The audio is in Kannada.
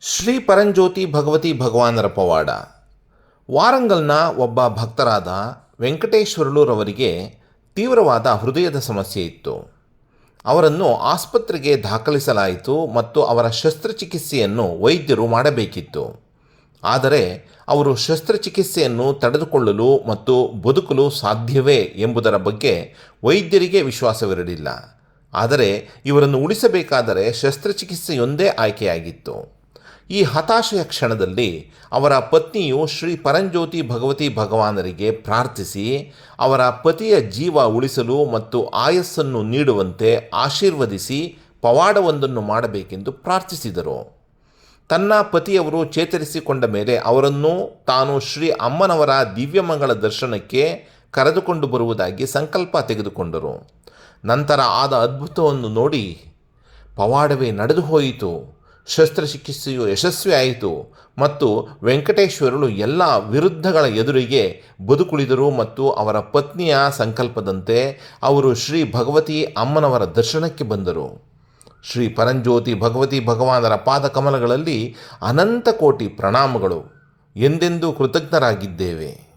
ಶ್ರೀ ಪರಂಜ್ಯೋತಿ ಭಗವತಿ ಭಗವಾನರ ಪವಾಡ. ವಾರಂಗಲ್ನ ಒಬ್ಬ ಭಕ್ತರಾದ ವೆಂಕಟೇಶ್ವರಲುರವರಿಗೆ ತೀವ್ರವಾದ ಹೃದಯದ ಸಮಸ್ಯೆ ಇತ್ತು. ಅವರನ್ನು ಆಸ್ಪತ್ರೆಗೆ ದಾಖಲಿಸಲಾಯಿತು ಮತ್ತು ಅವರ ಶಸ್ತ್ರಚಿಕಿತ್ಸೆಯನ್ನು ವೈದ್ಯರು ಮಾಡಬೇಕಿತ್ತು. ಆದರೆ ಅವರು ಶಸ್ತ್ರಚಿಕಿತ್ಸೆಯನ್ನು ತಡೆದುಕೊಳ್ಳಲು ಮತ್ತು ಬದುಕಲು ಸಾಧ್ಯವೇ ಎಂಬುದರ ಬಗ್ಗೆ ವೈದ್ಯರಿಗೆ ವಿಶ್ವಾಸವಿರಲಿಲ್ಲ. ಆದರೆ ಇವರನ್ನು ಉಳಿಸಬೇಕಾದರೆ ಶಸ್ತ್ರಚಿಕಿತ್ಸೆಯೊಂದೇ ಆಯ್ಕೆಯಾಗಿತ್ತು. ಈ ಹತಾಶೆಯ ಕ್ಷಣದಲ್ಲಿ ಅವರ ಪತ್ನಿಯು ಶ್ರೀ ಪರಂಜ್ಯೋತಿ ಭಗವತಿ ಭಗವಾನರಿಗೆ ಪ್ರಾರ್ಥಿಸಿ ಅವರ ಪತಿಯ ಜೀವ ಉಳಿಸಲು ಮತ್ತು ಆಯಸ್ಸನ್ನು ನೀಡುವಂತೆ ಆಶೀರ್ವದಿಸಿ ಪವಾಡವೊಂದನ್ನು ಮಾಡಬೇಕೆಂದು ಪ್ರಾರ್ಥಿಸಿದರು. ತನ್ನ ಪತಿಯವರು ಚೇತರಿಸಿಕೊಂಡ ಮೇಲೆ ಅವರನ್ನು ತಾನು ಶ್ರೀ ಅಮ್ಮನವರ ದಿವ್ಯಮಂಗಳ ದರ್ಶನಕ್ಕೆ ಕರೆದುಕೊಂಡು ಬರುವುದಾಗಿ ಸಂಕಲ್ಪ ತೆಗೆದುಕೊಂಡರು. ನಂತರ ಆದ ಅದ್ಭುತವನ್ನು ನೋಡಿ ಪವಾಡವೇ ನಡೆದು ಹೋಯಿತು ಶಸ್ತ್ರಚಿಕಿತ್ಸೆಯು ಯಶಸ್ವಿಯಾಯಿತು ಮತ್ತು ವೆಂಕಟೇಶ್ವರರು ಎಲ್ಲ ವಿರುದ್ಧಗಳ ಎದುರಿಗೆ ಬದುಕುಳಿದರು ಮತ್ತು ಅವರ ಪತ್ನಿಯ ಸಂಕಲ್ಪದಂತೆ ಅವರು ಶ್ರೀ ಭಗವತಿ ಅಮ್ಮನವರ ದರ್ಶನಕ್ಕೆ ಬಂದರು. ಶ್ರೀ ಪರಂಜ್ಯೋತಿ ಭಗವತಿ ಭಗವಾನರ ಪಾದಕಮಲಗಳಲ್ಲಿ ಅನಂತ ಕೋಟಿ ಪ್ರಣಾಮಗಳು. ಎಂದೆಂದೂ ಕೃತಜ್ಞರಾಗಿದ್ದೇವೆ.